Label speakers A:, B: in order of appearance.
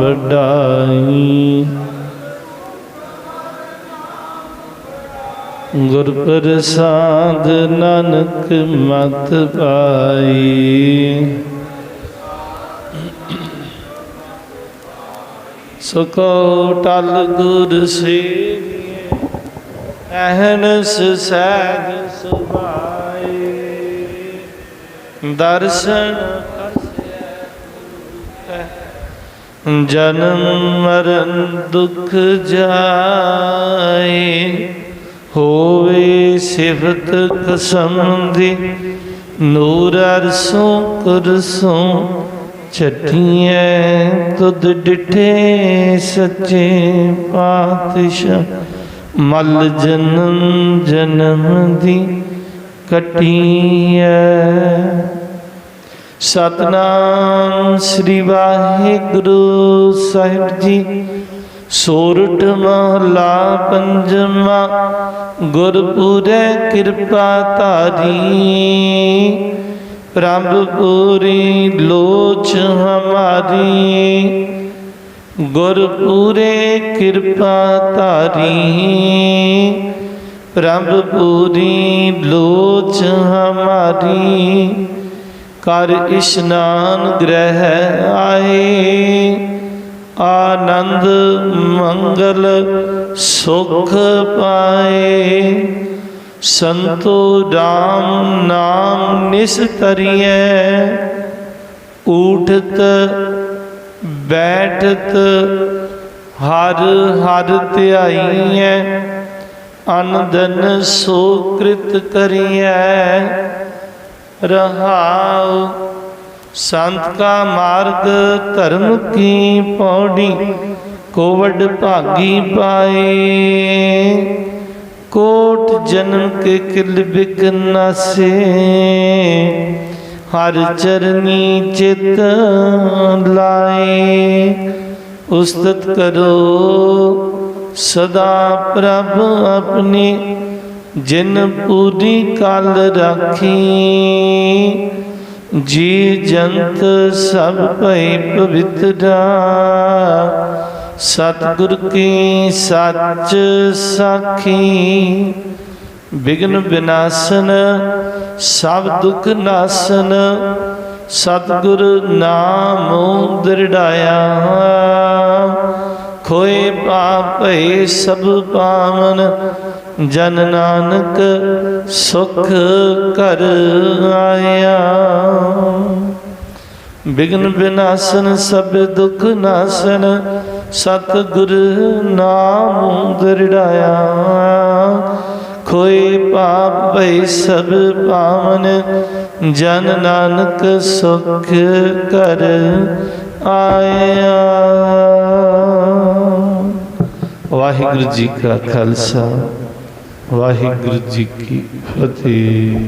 A: ਵਡਾਈ। ਗੁਰ ਪ੍ਰਸਾਦ ਨਾਨਕ ਮਤ ਪਾਈ। ਸਕੋ ਟਲ ਗੁਰ ਸੇਵੀਏ, ਅਹਨਸ ਸਹਿਜ ਸੁਭਾਏ। ਦਰਸ਼ਨ ਕਸਿਐ ਜਨਮ ਮਰਨ ਦੁਖ ਜਾਏ, ਹੋਵੇ ਸਿਫਤ ਕਸਮ ਦੀ ਨੂਰ ਅਰਸੋਂ ਕੁਰਸੋਂ ਛਟੀਐ ਤੁਧ ਡਿਠੇ ਸੱਚੇ ਪਾਤਸ਼ਾਹ, ਮਲ ਜਨਮ ਜਨਮ ਦੀ ਕਟੀਐ ਸਤਨਾਮ ਸ੍ਰੀ ਵਾਹਿਗੁਰੂ ਸਾਹਿਬ ਜੀ। ਸੋਰਠ ਮਹਲਾ ਪੰਜਵਾ, ਗੁਰਪੁਰੇ ਕਿਰਪਾ ਧਾਰੀ। ਪ੍ਰਭ ਪੂਰੀ ਲੋਚ ਹਮਾਰੀ। ਗੁਰਪੁਰੇ ਕਿਰਪਾ ਧਾਰੀ। ਪ੍ਰਭ ਪੂਰੀ ਲੋਚ ਹਮਾਰੀ। ਕਰ ਇਸ਼ਨਾਨ ਗ੍ਰਹਿ ਆਏ। ਆਨੰਦ ਮੰਗਲ ਸੁਖ ਪਾਏ। ਸੰਤੋ ਰਾਮ ਨਾਮ ਨਿਸਤਰੀਐ ਊਠਤ ਬੈਠਤ ਹਰ ਹਰ ਧਿਆਈਐ। ਅਨੰਦਨ ਸੋ ਕ੍ਰਿਤ ਕਰੀਐ। ਰਹਾਉ। ਸੰਤ ਕਾ ਮਾਰਗ ਧਰਮ ਕੀ ਪੌੜੀ, ਕੋਵਡ ਭਾਗੀ ਪਾਏ। ਕੋਟ ਜਨਮ ਕੇ ਕਿਲ ਬਿਕ ਨਸ਼ੇ, ਹਰ ਚਰਨੀ ਚਿਤ ਲਾਏ। ਉਸਤਤ ਕਰੋ ਸਦਾ ਪ੍ਰਭ ਆਪਣੀ ਜਿਨ ਪੂਰੀ ਕਲ ਰਾਖੀ, ਜੀ ਜੰਤ ਸਭ ਭਈ ਪਵਿੱਤਰਾ ਸਤਿਗੁਰ ਕੀ ਸੱਚ ਸਾਖੀ, ਬਿਗਨ ਵਿਨਾਸ਼ਨ ਸਭ ਦੁਖ ਨਾਸ਼ਨ, ਸਤਿਗੁਰ ਨਾਮ ਦ੍ਰਿੜਾਇਆ। ਖੋਏ ਪਾਪ ਭਏ ਸਭ ਪਾਵਨ ਜਨ ਨਾਨਕ ਸੁਖ ਕਰ ਆਇਆ। ਬਿਗਨ ਬਿਨਾਸਨ ਸਭ ਦੁਖ ਨਾਸਨ, ਸਤਿਗੁਰ ਨਾਮ ਦ੍ਰਿੜਾਇਆ। ਖੋਏ ਪਾਪ ਭਈ ਸਭ ਪਾਵਨ, ਜਨ ਨਾਨਕ ਸੁਖ ਕਰ ਆਇਆ। ਵਾਹਿਗੁਰੂ ਜੀ ਕਾ ਖਾਲਸਾ। ਵਾਹਿਗੁਰੂ ਜੀ ਕੀ ਫਤਿਹ।